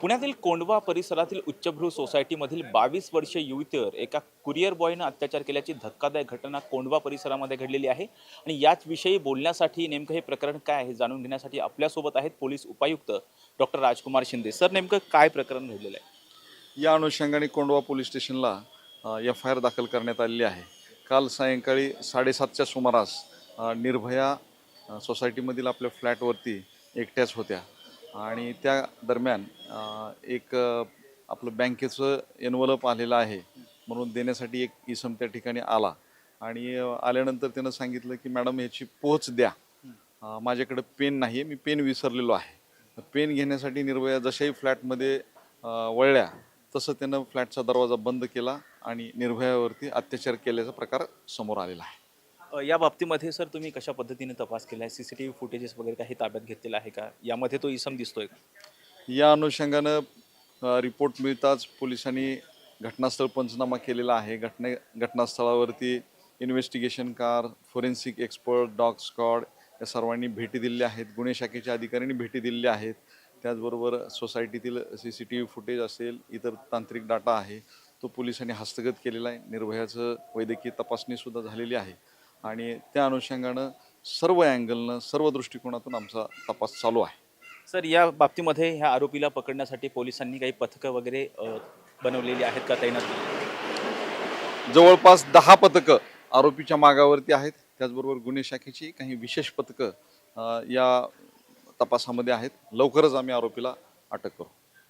पुण्यातील कोंडवा परिसरातील उच्चभ्रू सोसायटीमधील बावीस वर्षीय युवतीवर एका कुरिअर बॉयनं अत्याचार केल्याची धक्कादायक घटना कोंडवा परिसरामध्ये घडलेली आहे. आणि याचविषयी बोलण्यासाठी नेमकं हे प्रकरण काय आहे जाणून घेण्यासाठी आपल्यासोबत आहेत पोलीस उपायुक्त डॉक्टर राजकुमार शिंदे. सर नेमकं काय प्रकरण घडलेलं आहे? या अनुषंगाने कोंडवा पोलीस स्टेशनला एफ आय आर दाखल करण्यात आलेली आहे. काल सायंकाळी साडेसातच्या सुमारास निर्भया सोसायटीमधील आपल्या फ्लॅटवरती एकट्याच होत्या. आणि त्या दरम्यान एक आपलं बँकेचं एनवलप आलेलं आहे म्हणून देण्यासाठी एक इसम त्या ठिकाणी आला. आणि आल्यानंतर त्यानं सांगितलं की मॅडम ह्याची पोच द्या. माझ्याकडे पेन नाही आहे मी पेन विसरलेलो आहे. पेन घेण्यासाठी निर्भया जशाही फ्लॅटमध्ये वळल्या तसं त्यानं फ्लॅटचा दरवाजा बंद केला आणि निर्भयावरती अत्याचार केल्याचा प्रकार समोर आलेला आहे. या बाबतीमध्ये सर तुम्ही कशा पद्धतीने तपास केला आहे? C C T V footages वगैरे काही ताब्यात घेतलेला आहे का? यामध्ये तो इसम दिसतोय का? या अनुषंगानं अ, रिपोर्ट मिळताच पोलिसांनी घटनास्थळ पंचनामा केलेला आहे. घटने घटनास्थळावरती investigation car forensic expert dog squad या सर्वांनी भेटी दिलेल्या आहेत. गुन्हे शाखेच्या अधिकाऱ्यांनी भेटी दिलेल्या आहेत. त्याचबरोबर सोसायटीतील C C T V footage असेल इतर तांत्रिक डाटा आहे तो पोलिसांनी हस्तगत केलेला आहे. निर्भयाचं वैद्यकीय तपासणीसुद्धा झालेली आहे. आणि त्या अनुषंगानं सर्व अँगलनं सर्व दृष्टिकोनातून आमचा तपास चालू आहे. सर या बाबतीमध्ये ह्या आरोपीला पकडण्यासाठी पोलिसांनी काही पथकं वगैरे बनवलेली आहेत का तैनात? जवळपास दहा पथकं आरोपीच्या मागावरती आहेत. त्याचबरोबर गुन्हे शाखेची काही विशेष पथकं या तपासामध्ये आहेत. लवकरच आम्ही आरोपीला अटक करू.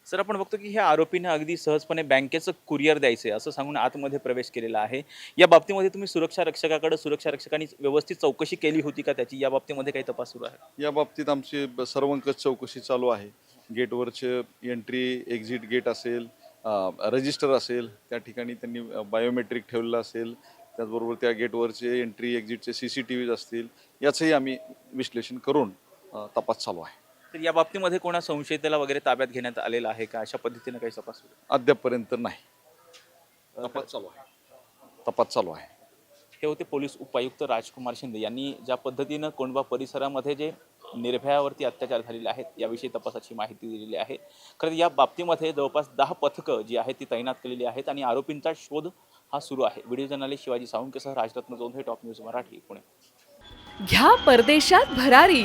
सर आपण बघतो की ह्या आरोपीने अगदी सहजपणे बँकेचं कुरिअर द्यायचं आहे असं सांगून आतमध्ये प्रवेश केलेला आहे. या बाबतीमध्ये तुम्ही सुरक्षा रक्षकाकडे सुरक्षा रक्षकांनी व्यवस्थित चौकशी केली होती का त्याची? या बाबतीमध्ये काही तपास सुरू आहे. या बाबतीत आमची ब- सर्वंकष चौकशी चालू आहे. गेटवरचे एंट्री एक्झिट गेट असेल रजिस्टर असेल त्या ठिकाणी त्यांनी बायोमेट्रिक ठेवलेलं असेल त्याचबरोबर त्या गेटवरचे एंट्री एक्झिटचे सी सी टी व्हीज असतील याचंही आम्ही विश्लेषण करून तपास चालू आहे. तर या बाबतीमध्ये कोणा संशयिताला वगैरे ताब्यात घेण्यात आलेला आहे का? अशा पद्धतीने काही तपास सुरू आहे? अद्यापपर्यंत नाही. तपास चालू आहे. तपास चालू आहे. हे होते पोलीस उपायुक्त राजकुमार शिंदे यांनी ज्या पद्धतीनं कोंडवा परिसरामध्ये जे निर्भयावरती अत्याचार झालेले आहेत याविषयी तपासाची माहिती दिलेली आहे. खरं या बाबतीमध्ये जवळपास दहा पथकं जी आहेत ती तैनात केलेली आहेत आणि आरोपींचा शोध हा सुरू आहे. व्हिडिओ जर्नलिस्ट शिवाजी सावंकेसह राजरत्न जोंधे टॉप न्यूज मराठी पुणे. घ्या परदेशात भरारी.